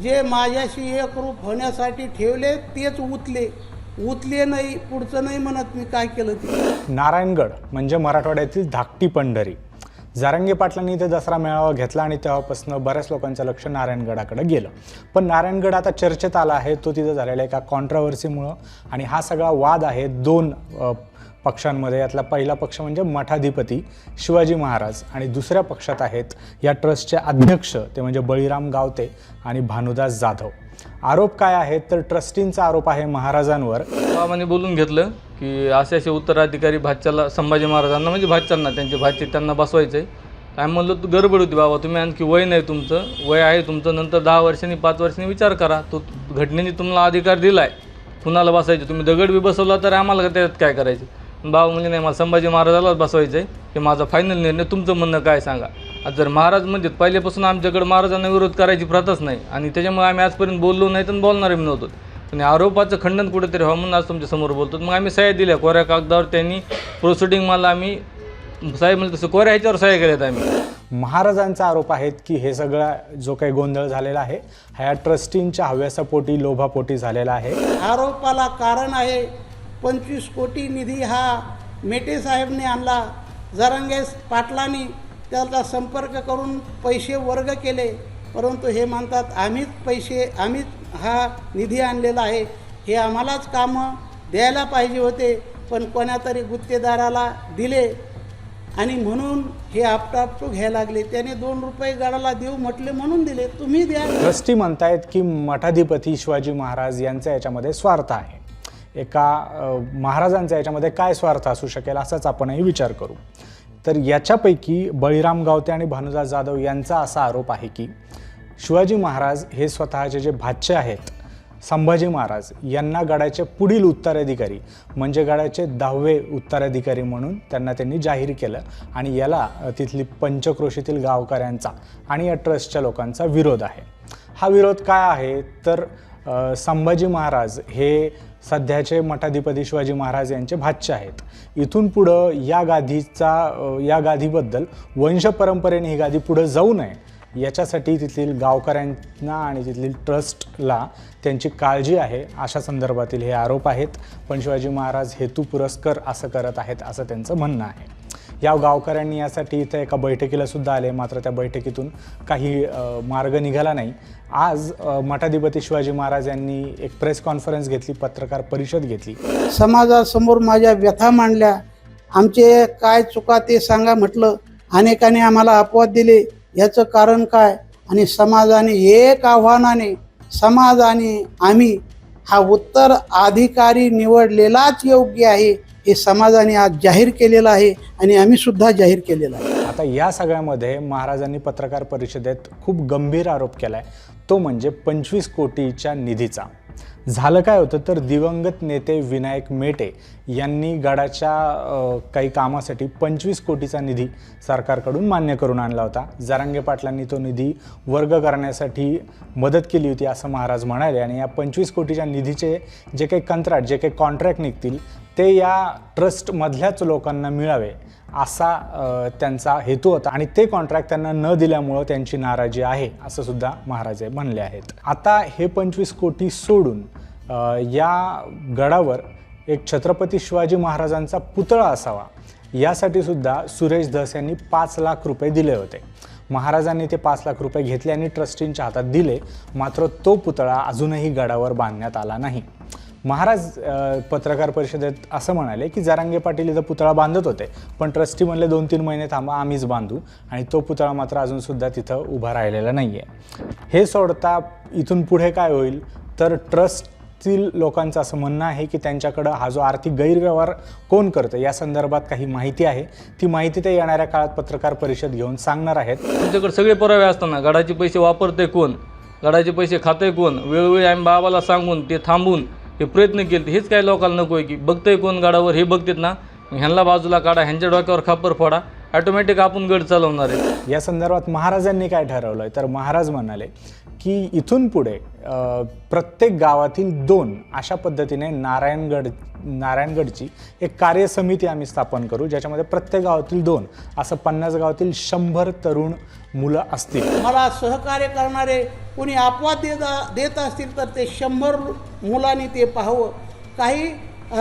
जे माझ्याशी एकरूप होण्यासाठी ठेवले तेच उतले. उतले नाही पुढचं नाही म्हणत मी काय केलं ते. नारायणगड म्हणजे मराठवाड्यातील धाकटी पंढरी. जारंगे पाटलांनी इथे दसरा मेळावा घेतला आणि तेव्हापासून बऱ्याच लोकांचं लक्ष नारायणगडाकडे गेलं. पण नारायणगड आता चर्चेत आला आहे तो तिथं झालेल्या एका कॉन्ट्राव्हर्सीमुळं आणि हा सगळा वाद आहे दोन पक्षांमध्ये यातला पहिला पक्ष म्हणजे मठाधिपती शिवाजी महाराज. आणि दुसऱ्या पक्षात आहेत या ट्रस्टचे अध्यक्ष ते म्हणजे बळीराम गावते आणि भानुदास जाधव. आरोप काय आहेत? तर ट्रस्टींचा आरोप आहे महाराजांवर. बाबांनी म्हणजे बोलून घेतलं की असे असे उत्तराधिकारी भाच्याला संभाजी महाराजांना म्हणजे भाच्यांना त्यांचे भाचे त्यांना बसवायचे काय म्हणलं तू गडबड होती बाबा तुम्ही आणखी वय नाही तुमचं वय आहे तुमचं नंतर दहा वर्षांनी पाच वर्षांनी विचार करा. तो घटनेने तुम्हाला अधिकार दिला आहे कुणाला बसायचे? तुम्ही दगड बी बसवला तर आम्हाला त्यात काय करायचं? बाबा म्हणजे नाही मला संभाजी महाराजालाच बसवायचं आहे हे माझा फायनल निर्णय तुमचं म्हणणं काय सांगा? जर महाराज म्हणजे पहिल्यापासून आमच्याकडे महाराजांना विरोध करायची प्रथाच नाही. आणि त्याच्यामुळे आम्ही आजपर्यंत बोललो नाही तर बोलणार बी नव्हतो. पण आरोपाचं खंडन कुठेतरी व्हावं म्हणून आज तुमच्यासमोर बोलतो. मग आम्ही सह्या दिल्या. कोऱ्या कागदावर त्यांनी प्रोसिडिंग मला आम्ही साहेब म्हणजे तसं कोऱ्या ह्याच्यावर सह्या केल्यात आम्ही. महाराजांचा आरोप आहेत की हे सगळा जो काही गोंधळ झालेला आहे हा या ट्रस्टींच्या हव्यासापोटी लोभापोटी झालेला आहे. आरोपाला कारण आहे पंचवीस कोटी निधी हा मेटेसाहेबने आणला. जरंगेस पाटलांनी त्याचा संपर्क करून पैसे वर्ग केले. परंतु हे मानतात आम्हीच पैसे आम्हीच हा निधी आणलेला आहे. हे आम्हालाच कामं द्यायला पाहिजे होते पण कोणातरी गुत्तेदाराला दिले. आणि म्हणून हे आपटापटू घ्यायला लागले. त्याने दोन रुपये गडाला देऊ म्हटले म्हणून दिले. तुम्ही द्या. ट्रस्टी म्हणतायत की मठाधिपती शिवाजी महाराज यांचा याच्यामध्ये स्वार्थ आहे. एका महाराजांचा याच्यामध्ये काय स्वार्थ असू शकेल असाच आपणही विचार करू. तर याच्यापैकी बळीराम गावते आणि भानुदास जाधव यांचा असा आरोप आहे की शिवाजी महाराज हे स्वतःचे जे भाचे आहेत संभाजी महाराज यांना गडाचे पुढील उत्तराधिकारी म्हणजे गडाचे दहावे उत्तराधिकारी म्हणून त्यांना त्यांनी जाहीर केलं आणि याला तिथली पंचक्रोशीतील गावकऱ्यांचा आणि या ट्रस्टच्या लोकांचा विरोध आहे. हा विरोध काय आहे? तर संभाजी महाराज हे सध्याचे मठाधिपती शिवाजी महाराज यांचे भाच्य आहेत. इथून पुढं या गादीचा या गादीबद्दल वंश परंपरेने ही गादी पुढं जाऊ नये याच्यासाठी तिथील गावकऱ्यांना आणि तिथील ट्रस्टला त्यांची काळजी आहे अशा संदर्भातील हे आरोप आहेत. पण शिवाजी महाराज हेतू पुरस्कर असं करत आहेत असं त्यांचं म्हणणं आहे. या गावकऱ्यांनी यासाठी इथं एका बैठकीला सुद्धा आले. मात्र त्या बैठकीतून काही मार्ग निघाला नाही. आज मठाधिपती शिवाजी महाराज यांनी एक प्रेस कॉन्फरन्स घेतली पत्रकार परिषद घेतली. समाजासमोर माझ्या व्यथा मांडल्या. आमचे काय चुका ते सांगा म्हटलं. अनेकाने आम्हाला अपवाद दिले. याचं कारण काय? आणि समाजाने एक आव्हानाने समाजाने आम्ही हा उत्तर अधिकारी निवडलेलाच योग्य आहे. हे समाजाने आज जाहीर केलेलं आहे आणि आम्ही सुद्धा जाहीर केलेलं आहे. आता या सगळ्यामध्ये महाराजांनी पत्रकार परिषदेत खूप गंभीर आरोप केला आहे तो म्हणजे पंचवीस कोटीच्या निधीचा. झालं काय होतं तर दिवंगत नेते विनायक मेटे यांनी गडाच्या काही कामासाठी पंचवीस कोटीचा निधी सरकारकडून मान्य करून आणला होता. जारांगे पाटलांनी तो निधी वर्ग करण्यासाठी मदत केली होती असं महाराज म्हणाले. आणि या पंचवीस कोटीच्या निधीचे जे काही कंत्राट जे काही कॉन्ट्रॅक्ट निघतील ते या ट्रस्टमधल्याच लोकांना मिळावे असा त्यांचा हेतू होता. आणि ते कॉन्ट्रॅक्ट त्यांना न दिल्यामुळं त्यांची नाराजी आहे असं सुद्धा महाराज म्हणले आहेत. आता हे पंचवीस कोटी सोडून या गडावर एक छत्रपती शिवाजी महाराजांचा पुतळा असावा. यासाठी सुद्धा सुरेश धस यांनी पाच लाख रुपये दिले होते. महाराजांनी ते पाच लाख रुपये घेतले आणि ट्रस्टींच्या हातात दिले. मात्र तो पुतळा अजूनही गडावर बांधण्यात आला नाही. महाराज पत्रकार परिषदेत असं म्हणाले की जारांगे पाटील इथं पुतळा बांधत होते पण ट्रस्टी म्हणले दोन तीन महिने थांबा आम्हीच बांधू. आणि तो पुतळा मात्र अजूनसुद्धा तिथं उभा राहिलेला नाही आहे हे सोडता इथून पुढे काय होईल? तर ट्रस्ट तील लोकांचं असं म्हणणं आहे की त्यांच्याकडं हा जो आर्थिक गैरव्यवहार कोण करतं या संदर्भात काही माहिती आहे. ती माहिती ते येणाऱ्या काळात पत्रकार परिषद घेऊन सांगणार आहेत. तुमच्याकडे सगळे पुरावे असताना गडाचे पैसे वापरते कोण? गडाचे पैसे खाते कोण? वेळोवेळी आम्ही बाबाला सांगून ते थांबून हे प्रयत्न केले हेच काही लोकांना नको आहे की बघतंय कोण गडावर हे बघतात ना. ह्यांना बाजूला काढा ह्यांच्या डोक्यावर खापर फोडा. ॲटोमॅटिक आपण गड चालवणार आहे. या संदर्भात महाराजांनी काय ठरवलं तर महाराज म्हणाले की इथून पुढे अ, प्रत्येक गावातील दोन अशा पद्धतीने नारायणगड नारायणगडची एक कार्यसमिती आम्ही स्थापन करू ज्याच्यामध्ये प्रत्येक गावातील दोन असं पन्नास गावातील शंभर तरुण मुलं असतील. मला सहकार्य करणारे कोणी अपवाद देत देत असतील तर ते शंभर मुलांनी ते पाहावं. काही अ,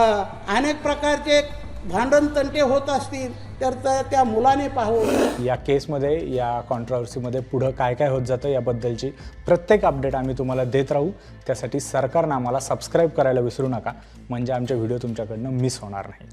अनेक प्रकारचे भांडण तंटे होत असतील तर त्या मुलाने पाहावं. या केसमध्ये या कॉन्ट्रावर्सीमध्ये पुढं काय काय होत जातं याबद्दलची प्रत्येक अपडेट आम्ही तुम्हाला देत राहू. त्यासाठी सरकारनं आम्हाला सबस्क्राईब करायला विसरू नका. म्हणजे आमचे व्हिडिओ तुमच्याकडनं मिस होणार नाही.